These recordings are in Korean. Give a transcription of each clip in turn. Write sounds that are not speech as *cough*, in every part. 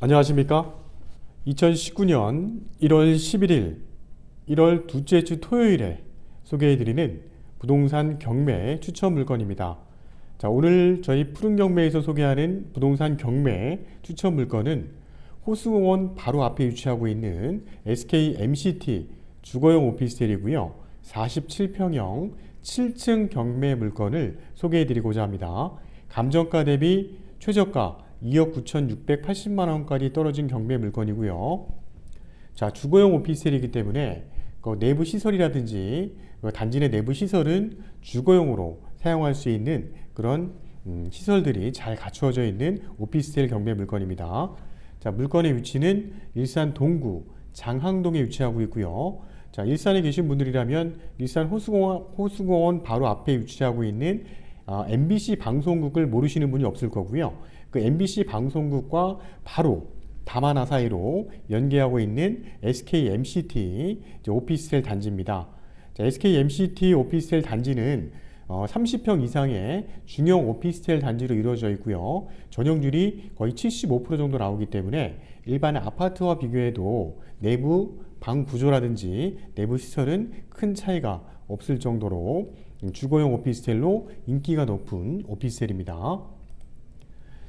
안녕하십니까? 2019년 1월 11일, 1월 둘째 주 토요일에 소개해드리는 부동산 경매 추천 물건입니다. 자, 오늘 저희 푸른 경매에서 소개하는 부동산 경매 추천 물건은 호수공원 바로 앞에 위치하고 있는 SK MCT 주거용 오피스텔이고요. 47평형 7층 경매 물건을 소개해드리고자 합니다. 감정가 대비 최저가 2억 9,680만 원까지 떨어진 경매 물건이고요. 자, 주거용 오피스텔이기 때문에 그 내부 시설이라든지 그 단지 내 내부 시설은 주거용으로 사용할 수 있는 그런 음, 시설들이 잘 갖추어져 있는 오피스텔 경매 물건입니다. 자, 물건의 위치는 일산 동구 장항동에 위치하고 있고요. 자, 일산에 계신 분들이라면 일산 호수공원, 호수공원 바로 앞에 위치하고 있는 아, MBC 방송국을 모르시는 분이 없을 거고요. 그 MBC 방송국과 바로 다마나 사이로 연계하고 있는 SK MCT 오피스텔 단지입니다. 자, SK MCT 오피스텔 단지는 어, 30평 이상의 중형 오피스텔 단지로 이루어져 있고요. 전용률이 거의 75% 정도 나오기 때문에 일반 아파트와 비교해도 내부 방 구조라든지 내부 시설은 큰 차이가 없을 정도로 주거용 오피스텔로 인기가 높은 오피스텔입니다.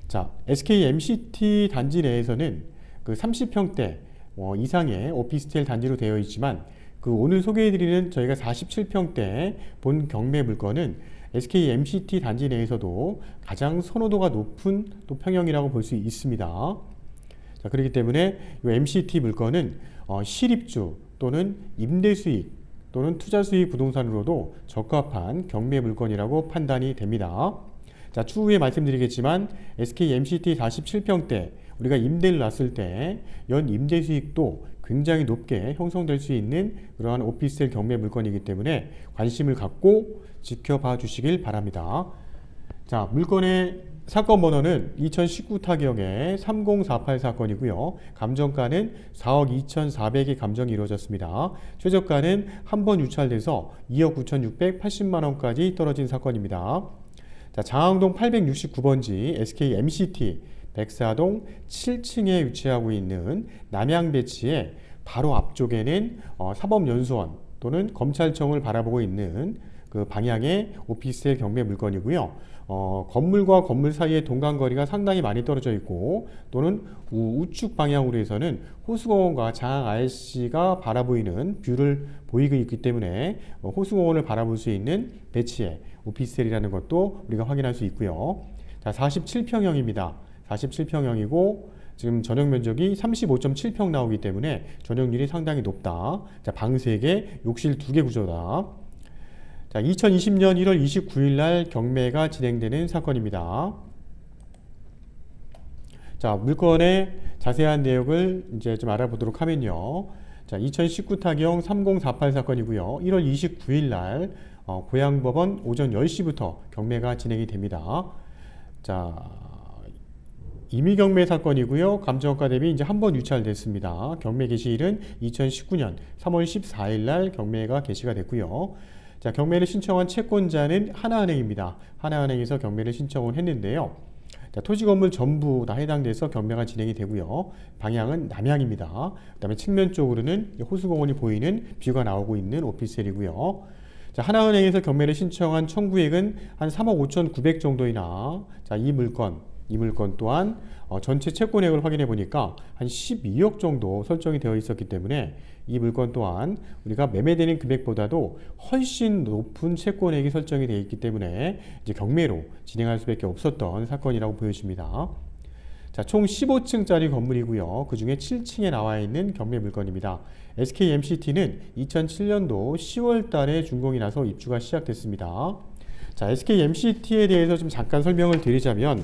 자, SK MCT 단지 내에서는 그 30평대 어, 이상의 오피스텔 단지로 되어 있지만 그 오늘 소개해드리는 저희가 47평대 본 경매 물건은 SK MCT 단지 내에서도 가장 선호도가 높은 또 평형이라고 볼 수 있습니다. 자, 그렇기 때문에 이 MCT 물건은 어, 실입주 또는 임대 수익 또는 투자 수익 부동산으로도 적합한 경매 물건이라고 판단이 됩니다. 자, 추후에 말씀드리겠지만 SK MCT 47평대 우리가 임대를 놨을 때 연 임대 수익도 굉장히 높게 형성될 수 있는 그러한 오피스텔 경매 물건이기 때문에 관심을 갖고 지켜봐 주시길 바랍니다. 자, 물건의 사건 번호는 2019 타경의 3048 사건이고요. 감정가는 4억 2,400의 감정이 이루어졌습니다. 최저가는 한 번 유찰돼서 2억 9,680만 원까지 떨어진 사건입니다. 자, 장항동 869번지 SK MCT 백사동 7층에 위치하고 있는 남양 배치의 바로 앞쪽에는 어, 사법연수원 또는 검찰청을 바라보고 있는 그 방향의 오피스텔 경매 물건이고요. 어, 건물과 건물 사이의 동간거리가 상당히 많이 떨어져 있고 또는 우, 우측 방향으로 해서는 호수공원과 IC가 바라보이는 뷰를 보이고 있기 때문에 어, 호수공원을 바라볼 수 있는 배치의 오피스텔이라는 것도 우리가 확인할 수 있고요. 자, 47평형입니다. 47평형이고 지금 전용 면적이 35.7평 나오기 때문에 전용률이 상당히 높다. 자, 방 3개, 욕실 2개 구조다. 자, 2020년 1월 29일 날 경매가 진행되는 사건입니다. 자, 물건의 자세한 내용을 이제 좀 알아보도록 하면요. 자, 2019 타경 3048 사건이고요. 1월 29일 날 어, 고양법원 오전 10시부터 경매가 진행이 됩니다. 자, 임의 경매 사건이고요. 감정가 대비 이제 한 번 유찰됐습니다. 경매 개시일은 2019년 3월 14일 날 경매가 개시가 됐고요. 자, 경매를 신청한 채권자는 하나은행입니다. 하나은행에서 경매를 신청을 했는데요. 자, 토지 건물 전부 다 해당돼서 경매가 진행이 되고요. 방향은 남향입니다. 그다음에 측면 쪽으로는 호수공원이 보이는 뷰가 나오고 있는 오피스텔이고요. 자, 하나은행에서 경매를 신청한 청구액은 한 3억 5천9백 정도이나 자, 이 물건 이 물건 또한 어, 전체 채권액을 확인해 보니까 한 12억 정도 설정이 되어 있었기 때문에 이 물건 또한 우리가 매매되는 금액보다도 훨씬 높은 채권액이 설정이 되어 있기 때문에 이제 경매로 진행할 수밖에 없었던 사건이라고 보여집니다. 자, 총 15층짜리 건물이고요. 그 중에 7층에 나와 있는 경매 물건입니다. SK MCT는 2007년도 10월 달에 준공이 나서 입주가 시작됐습니다. 자, SK MCT에 대해서 좀 잠깐 설명을 드리자면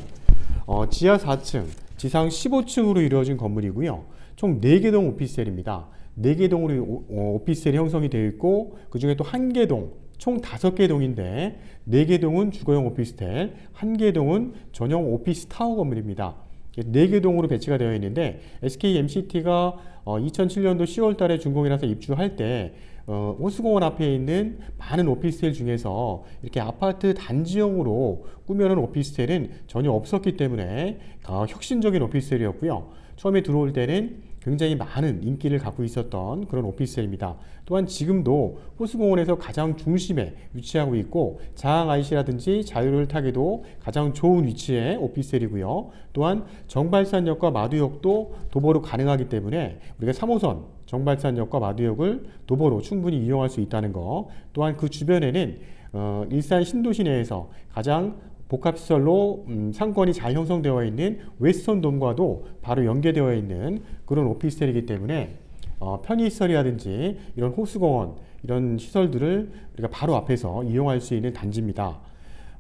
어, 지하 4층, 지상 15층으로 이루어진 건물이고요. 총 4개 동 오피스텔입니다. 4개 동으로 오, 오피스텔이 형성이 되어 있고 그 중에 또 1개 동, 총 5개 동인데 4개 동은 주거용 오피스텔, 1개 동은 전용 오피스 타워 건물입니다. 4개 동으로 배치가 되어 있는데 SK MCT가 어, 2007년도 10월 달에 준공이라서 입주할 때 어, 호수공원 앞에 있는 많은 오피스텔 중에서 이렇게 아파트 단지형으로 꾸며놓은 오피스텔은 전혀 없었기 때문에 어, 혁신적인 오피스텔이었고요. 처음에 들어올 때는 굉장히 많은 인기를 갖고 있었던 그런 오피스텔입니다. 또한 지금도 호수공원에서 가장 중심에 위치하고 있고 자항 IC라든지 자유를 타기도 가장 좋은 위치의 오피스텔이고요. 또한 정발산역과 마두역도 도보로 가능하기 때문에 우리가 3호선 정발산역과 마두역을 도보로 충분히 이용할 수 있다는 거. 또한 그 주변에는 어, 일산 신도시 내에서 가장 복합시설로 음, 상권이 잘 형성되어 있는 웨스턴 돔과도 바로 연계되어 있는 그런 오피스텔이기 때문에 어, 편의시설이라든지 이런 호수공원 이런 시설들을 우리가 바로 앞에서 이용할 수 있는 단지입니다.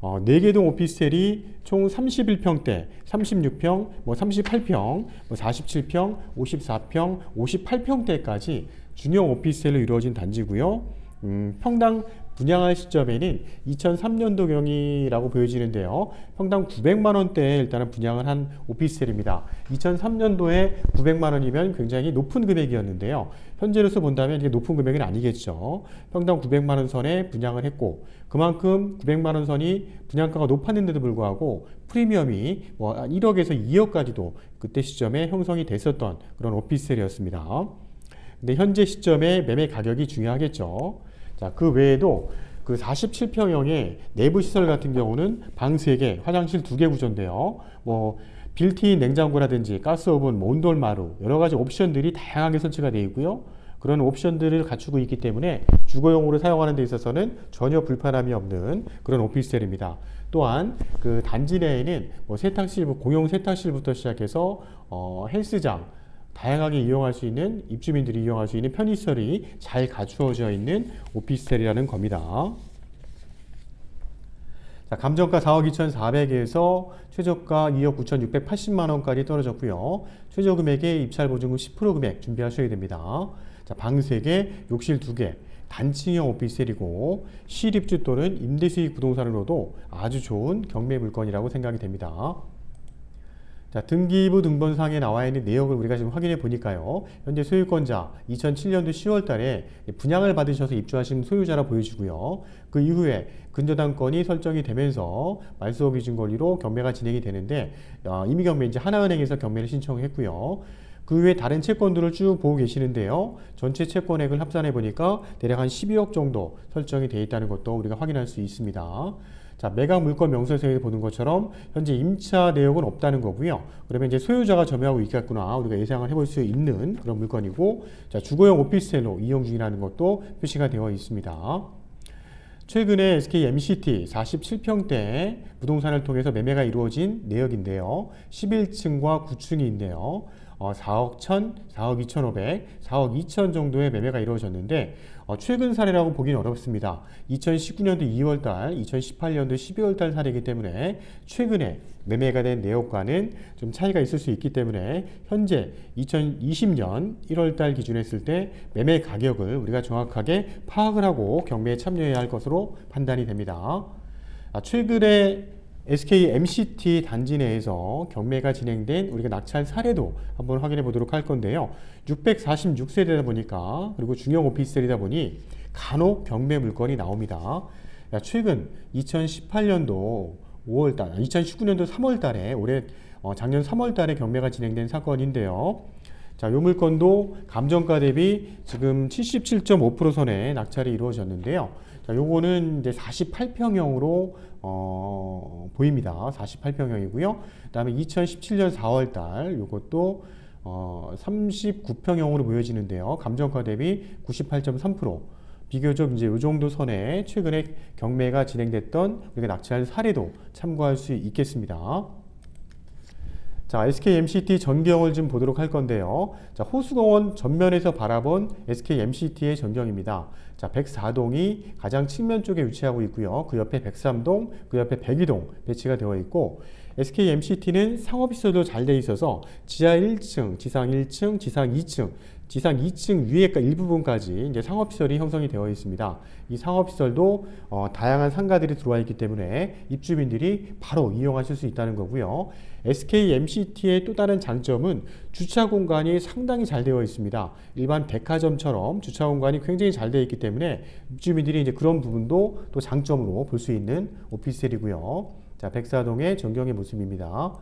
어, 4개 동 오피스텔이 총 31평대, 36평, 뭐 38평, 뭐 47평, 54평, 58평대까지 중형 오피스텔로 이루어진 단지고요. 음, 평당 분양할 시점에는 2003년도경이라고 보여지는데요. 평당 900만 원대에 일단은 분양을 한 오피스텔입니다. 2003년도에 900만 원이면 굉장히 높은 금액이었는데요. 현재로서 본다면 이게 높은 금액은 아니겠죠. 평당 900만 원 선에 분양을 했고 그만큼 900만 원 선이 분양가가 높았는데도 불구하고 프리미엄이 뭐 1억에서 2억까지도 그때 시점에 형성이 됐었던 그런 오피스텔이었습니다. 근데 현재 시점에 매매 가격이 중요하겠죠. 자, 그 외에도 그 47평형의 내부 시설 같은 경우는 방 3개, 화장실 2개 구조인데요. 뭐 빌트인 냉장고라든지 가스오븐, 뭐 온돌마루 여러 가지 옵션들이 다양하게 설치가 되어 있고요. 그런 옵션들을 갖추고 있기 때문에 주거용으로 사용하는 데 있어서는 전혀 불편함이 없는 그런 오피스텔입니다. 또한 그 단지 내에는 뭐 세탁실, 공용 세탁실부터 시작해서 어, 헬스장, 다양하게 이용할 수 있는 입주민들이 이용할 수 있는 편의시설이 잘 갖추어져 있는 오피스텔이라는 겁니다. 자, 감정가 4억 2,400에서 최저가 2억 9,680만 원까지 떨어졌고요. 최저 금액의 입찰 보증금 10% 금액 준비하셔야 됩니다. 자, 방 3개, 욕실 2개, 단층형 오피스텔이고 실입주 또는 임대수익 부동산으로도 아주 좋은 경매 물건이라고 생각이 됩니다. 자, 등기부 등본상에 나와 있는 내역을 우리가 지금 확인해 보니까요. 현재 소유권자 2007년도 10월 달에 분양을 받으셔서 입주하신 소유자라 보여지고요. 그 이후에 근저당권이 설정이 되면서 말소 기준 권리로 경매가 진행이 되는데 어, 이미 경매 이제 하나은행에서 경매를 신청했고요. 그 외에 다른 채권들을 쭉 보고 계시는데요. 전체 채권액을 합산해 보니까 대략 한 12억 정도 설정이 되어 있다는 것도 우리가 확인할 수 있습니다. 자, 매각 물건 명세서에 보는 것처럼 현재 임차 내역은 없다는 거고요. 그러면 이제 소유자가 점유하고 있겠구나. 우리가 예상을 해볼 수 있는 그런 물건이고, 자, 주거용 오피스텔로 이용 중이라는 것도 표시가 되어 있습니다. 최근에 SK MCT 47평대 부동산을 통해서 매매가 이루어진 내역인데요. 11층과 9층이 있네요. 어, 4억 1천, 4억 2,500, 4억 2천 정도의 매매가 이루어졌는데 어, 최근 사례라고 보기는 어렵습니다. 2019년도 2월달, 2018년도 12월달 사례이기 때문에 최근에 매매가 된 내역과는 좀 차이가 있을 수 있기 때문에 현재 2020년 1월달 기준 했을 때 매매 가격을 우리가 정확하게 파악을 하고 경매에 참여해야 할 것으로 판단이 됩니다. 아, 최근에 SK MCT 단지 내에서 경매가 진행된 우리가 낙찰 사례도 한번 확인해 보도록 할 건데요. 646세대다 보니까 그리고 중형 오피스텔이다 보니 간혹 경매 물건이 나옵니다. 최근 2018년도 5월달, 2019년도 3월달에 올해 어, 작년 3월달에 경매가 진행된 사건인데요. 자, 요 물건도 감정가 대비 지금 77.5% 선에 낙찰이 이루어졌는데요. 자, 요거는 이제 48평형으로 어, 보입니다. 48평형이고요. 그다음에 2017년 4월 달 요것도 어, 39평형으로 보여지는데요. 감정가 대비 98.3% 비교적 이제 요 정도 선에 최근에 경매가 진행됐던 우리가 낙찰 사례도 참고할 수 있겠습니다. 자, SK MCT 전경을 좀 보도록 할 건데요. 자, 호수공원 전면에서 바라본 SK MCT의 전경입니다. 자, 104동이 가장 측면 쪽에 위치하고 있고요. 그 옆에 103동, 그 옆에 102동 배치가 되어 있고 SK MCT는 상업시설도 잘 돼 있어서 지하 1층, 지상 1층, 지상 2층 지상 2층 위에 일부분까지 이제 상업시설이 형성이 되어 있습니다. 이 상업시설도 어, 다양한 상가들이 들어와 있기 때문에 입주민들이 바로 이용하실 수 있다는 거고요. SK MCT의 또 다른 장점은 주차 공간이 상당히 잘 되어 있습니다. 일반 백화점처럼 주차 공간이 굉장히 잘 되어 있기 때문에 입주민들이 이제 그런 부분도 또 장점으로 볼 수 있는 오피스텔이고요. 자, 백사동의 전경의 모습입니다.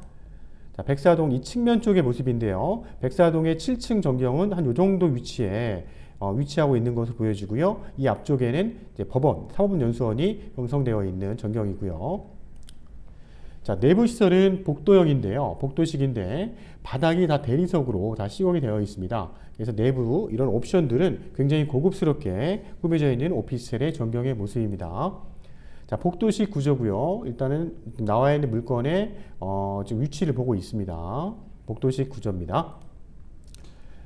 자, 백사동 이 측면 쪽의 모습인데요. 백사동의 7층 전경은 한 요 정도 위치에 어, 위치하고 있는 것을 보여주고요. 이 앞쪽에는 이제 법원, 사법연수원이 형성되어 있는 전경이고요. 자, 내부 시설은 복도형인데요. 복도식인데 바닥이 다 대리석으로 다 시공이 되어 있습니다. 그래서 내부 이런 옵션들은 굉장히 고급스럽게 꾸며져 있는 오피스텔의 전경의 모습입니다. 자, 복도식 구조고요. 일단은 나와 있는 물건의 어, 지금 위치를 보고 있습니다. 복도식 구조입니다.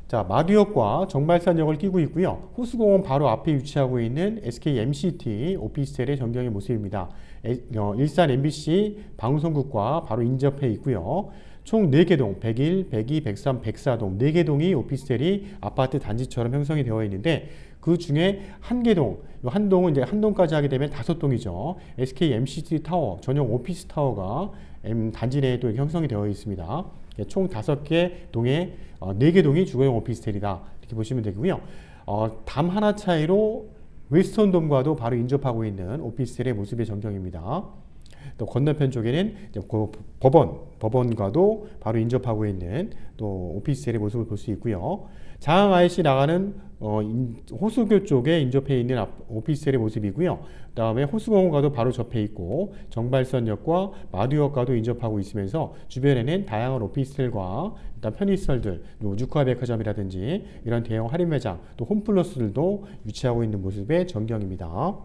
자, 마두역과 정발산역을 끼고 있고요. 호수공원 바로 앞에 위치하고 있는 SK MCT 오피스텔의 전경의 모습입니다. 에- 어, 일산 MBC 방송국과 바로 인접해 있고요. 총 4개 동, 101, 102, 103, 104동, 4개 동이 오피스텔이 아파트 단지처럼 형성이 되어 있는데 그 중에 한개 동, 요한 동은 이제 한 동까지 하게 되면 다섯 동이죠. SK MCT 타워, 전용 오피스 타워가 M 단지 내에 또 형성이 되어 있습니다. 예, 총 다섯 개 동에 어, 네개 동이 주거용 오피스텔이다. 이렇게 보시면 되고요. 어, 담 하나 차이로 웨스턴 돔과도 바로 인접하고 있는 오피스텔의 모습의 전경입니다. 또 건너편 쪽에는 그 법원, 법원과도 바로 인접하고 있는 또 오피스텔의 모습을 볼 수 있고요. 장항 IC 나가는 어, 인- 호수교 쪽에 인접해 있는 앞- 오피스텔의 모습이고요. 그다음에 호수공원과도 바로 접해 있고 정발선역과 마두역과도 인접하고 있으면서 주변에는 다양한 오피스텔과 일단 편의시설들, 뭐 유카백화점이라든지 이런 대형 할인 매장, 또 홈플러스들도 위치하고 있는 모습의 전경입니다.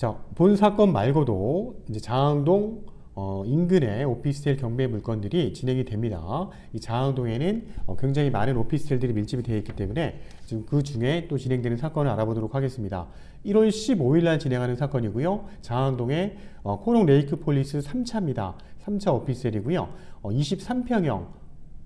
자, 본 사건 말고도 이제 장항동 어, 인근의 오피스텔 경매 물건들이 진행이 됩니다. 이 장항동에는 어, 굉장히 많은 오피스텔들이 밀집이 되어 있기 때문에 지금 그 중에 또 진행되는 사건을 알아보도록 하겠습니다. 1월 15일 날 진행하는 사건이고요. 장항동의 어, 코롱 레이크 폴리스 3차입니다. 3차 오피스텔이고요. 어, 23평형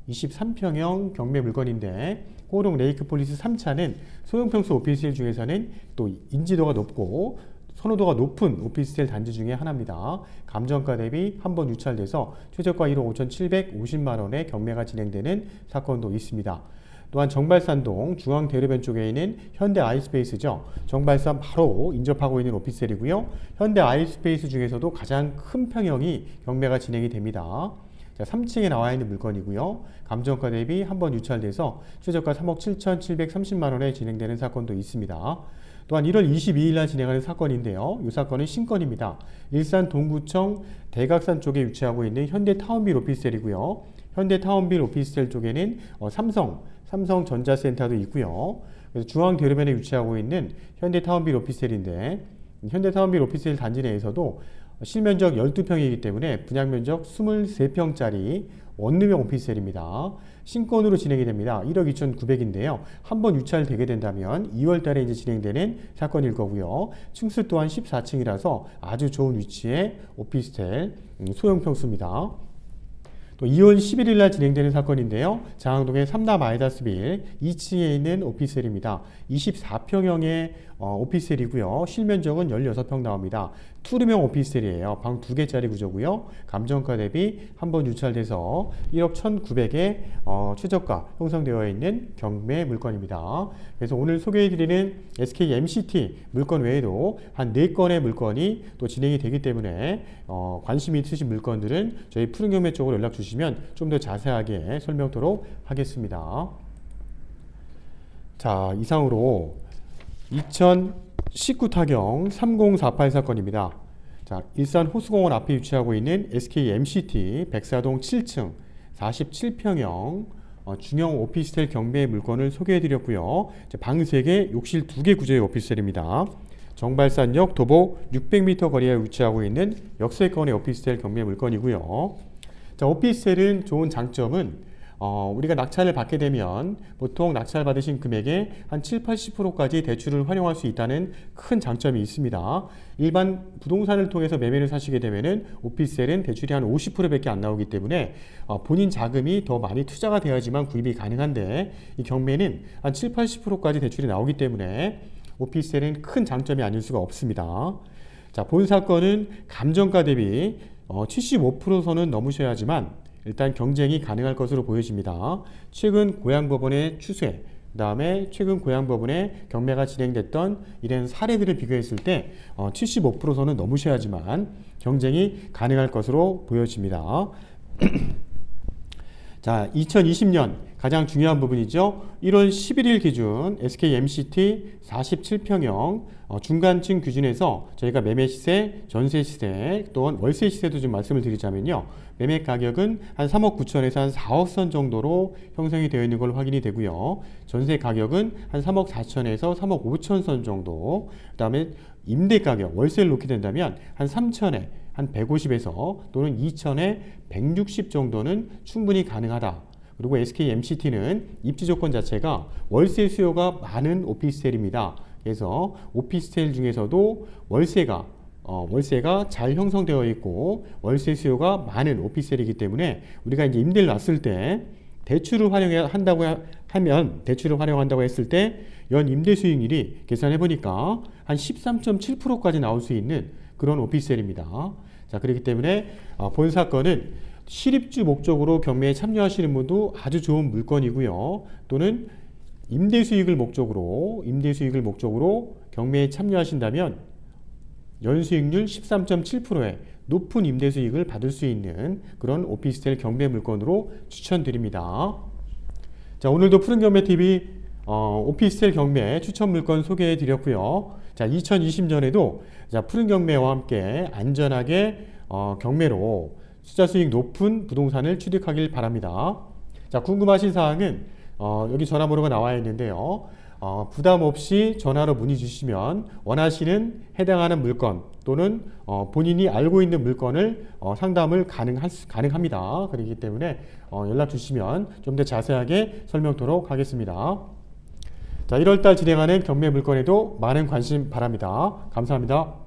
23평형 경매 물건인데 코롱 레이크 폴리스 3차는 소형평수 오피스텔 중에서는 또 인지도가 높고 선호도가 높은 오피스텔 단지 중에 하나입니다. 감정가 대비 한 번 유찰돼서 최저가 1억 5,750만 원의 경매가 진행되는 사건도 있습니다. 또한 정발산동 중앙 대로변 쪽에 있는 현대 아이스페이스죠. 정발산 바로 인접하고 있는 오피스텔이고요. 현대 아이스페이스 중에서도 가장 큰 평형이 경매가 진행이 됩니다. 자, 3층에 나와 있는 물건이고요. 감정가 대비 한 번 유찰돼서 최저가 3억 7,730만 원에 진행되는 사건도 있습니다. 또한 1월 22일 날 진행하는 사건인데요. 이 사건은 신건입니다. 일산 동구청 대각산 쪽에 위치하고 있는 현대 타운빌 오피스텔이고요. 현대 타운빌 오피스텔 쪽에는 어, 삼성, 삼성전자센터도 있고요. 그래서 중앙 대로변에 위치하고 있는 현대 타운빌 오피스텔인데 현대 타운빌 오피스텔 단지 내에서도 실면적 12평이기 때문에 분양 면적 23평짜리 원룸형 오피스텔입니다. 신건으로 진행이 됩니다. 1억 2,900인데요. 한 번 유찰되게 된다면 2월 달에 이제 진행되는 사건일 거고요. 층수 또한 14층이라서 아주 좋은 위치의 오피스텔 음, 소형 평수입니다. 또 2월 11일 날 진행되는 사건인데요. 장항동의 삼남 아이다스빌 2층에 있는 오피스텔입니다. 24평형의 어, 오피스텔이고요. 실면적은 16평 나옵니다. 투룸형 오피스텔이에요. 방 2개짜리 구조고요. 감정가 대비 한 번 유찰돼서 1억 1,900에 어, 최저가 형성되어 있는 경매 물건입니다. 그래서 오늘 소개해드리는 SK MCT 물건 외에도 한 4건의 물건이 또 진행이 되기 때문에 어, 관심이 있으신 물건들은 저희 푸른 경매 쪽으로 연락 주시면 좀 더 자세하게 설명토록 하겠습니다. 자, 이상으로 2019 타경 3048 사건입니다. 자, 일산 호수공원 앞에 위치하고 있는 SK MCT 백사동 7층 47평형 어, 중형 오피스텔 경매 물건을 소개해 드렸고요. 이제 방 3개, 욕실 2개 구조의 오피스텔입니다. 정발산역 도보 600m 거리에 위치하고 있는 역세권의 오피스텔 경매 물건이고요. 자, 오피스텔은 좋은 장점은 어, 우리가 낙찰을 받게 되면 보통 낙찰 받으신 금액의 한 7, 80%까지 대출을 활용할 수 있다는 큰 장점이 있습니다. 일반 부동산을 통해서 매매를 사시게 되면은 오피스텔은 대출이 한 50%밖에 안 나오기 때문에 어, 본인 자금이 더 많이 투자가 돼야지만 구입이 가능한데 이 경매는 한 7, 80%까지 대출이 나오기 때문에 오피스텔은 큰 장점이 아닐 수가 없습니다. 자, 본 사건은 감정가 대비 어, 75%선은 넘으셔야지만 일단 경쟁이 가능할 것으로 보여집니다. 최근 고양법원의 추세 그다음에 최근 고양법원에 경매가 진행됐던 이런 사례들을 비교했을 때 어, 75%선은 넘으셔야지만 경쟁이 가능할 것으로 보여집니다. *clears throat* 자, 2020년 가장 중요한 부분이죠. 1월 11일 기준 SK MCT 47평형 어, 중간층 기준에서 저희가 매매 시세, 전세 시세, 또한 월세 시세도 좀 말씀을 드리자면요. 매매 가격은 한 3억 9천에서 한 4억 선 정도로 형성이 되어 있는 걸 확인이 되고요. 전세 가격은 한 3억 4천에서 3억 5천 선 정도. 그다음에 임대 가격, 월세를 놓게 된다면 한 3천에 한 150에서 또는 2천에 160 정도는 충분히 가능하다. 그리고 SK MCT는 입지 조건 자체가 월세 수요가 많은 오피스텔입니다. 그래서 오피스텔 중에서도 월세가 어, 월세가 잘 형성되어 있고 월세 수요가 많은 오피스텔이기 때문에 우리가 이제 임대를 놨을 때 대출을 활용한다고 하면 대출을 활용한다고 했을 때 연 임대 수익률이 계산해 보니까 한 13.7%까지 나올 수 있는 그런 오피스텔입니다. 자, 그렇기 때문에 어, 본 사건은 실입주 목적으로 경매에 참여하시는 분도 아주 좋은 물건이고요. 또는 임대 수익을 목적으로 임대 수익을 목적으로 경매에 참여하신다면 연수익률 13.7%의 높은 임대 수익을 받을 수 있는 그런 오피스텔 경매 물건으로 추천드립니다. 자, 오늘도 푸른 경매 TV 어, 오피스텔 경매 추천 물건 소개해 드렸고요. 자, 2020년에도 자, 푸른 경매와 함께 안전하게 어, 경매로 투자 수익 높은 부동산을 취득하길 바랍니다. 자, 궁금하신 사항은 어, 여기 전화번호가 나와 있는데요. 어, 부담 없이 전화로 문의 주시면 원하시는 해당하는 물건 또는 어, 본인이 알고 있는 물건을 어, 상담을 가능할 수, 가능합니다. 그렇기 때문에 어, 연락 주시면 좀 더 자세하게 설명토록 하겠습니다. 자, 1월달 진행하는 경매 물건에도 많은 관심 바랍니다. 감사합니다.